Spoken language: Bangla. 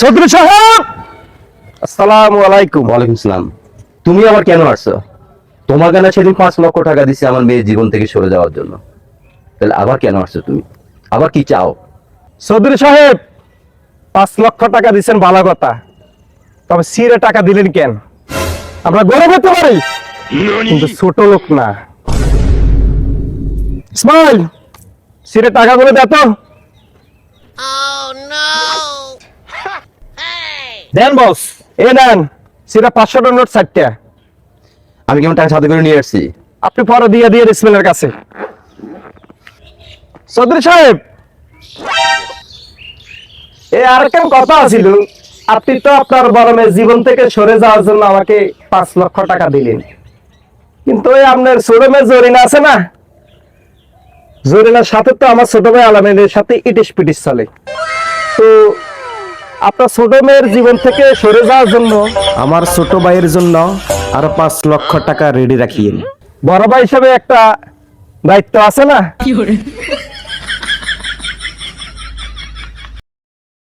চৌধুরী সাহেব! আসসালামু আলাইকুম। ওয়ালাইকুম সালাম। তুমি আবার কেন আসছো? তোমাকে না সেদিন পাঁচ লক্ষ টাকা দিছি আমার মেয়ের জীবন থেকে সরে যাওয়ার জন্য। তাহলে আবার কেন আসছো তুমি? আবার কি চাও? চৌধুরী সাহেব পাঁচ লক্ষ টাকা দিচ্ছেন ভালো কথা। তবে সিরে টাকা দিলেন কেন? আমরা গরিব হতে পারি কিন্তু ছোট লোক না। ইসমাইল সিরে টাকাগুলো দে তো। দেন বস এ নেন সিরে পাঁচশো নোট ষাটটা আমি কেমন টাকা সাথে করে নিয়ে আসছি? আপনি পরে দিয়ে দিয়ে কাছে। চৌধুরী সাহেব এ আর কেন কথা আপনি তো আপনার মেয়ের জীবন থেকে সরে যাওয়ার জন্য আমাকে পাঁচ লক্ষ টাকা দিলেন। কিন্তু ওই আপনার ছোট মেয়ে জরিনা আছে না? জরিনার সাথে তো আমার ছোট ভাই আলামের সাথে ইটিস পিটিস চলে। তো আপনার ছোট মেয়ের জীবন থেকে সরে যাওয়ার জন্য আমার ছোট ভাইয়ের জন্য আরও পাঁচ লক্ষ টাকা রেডি রাখিয়েন। বড় ভাই হিসেবে একটা দায়িত্ব আছে না?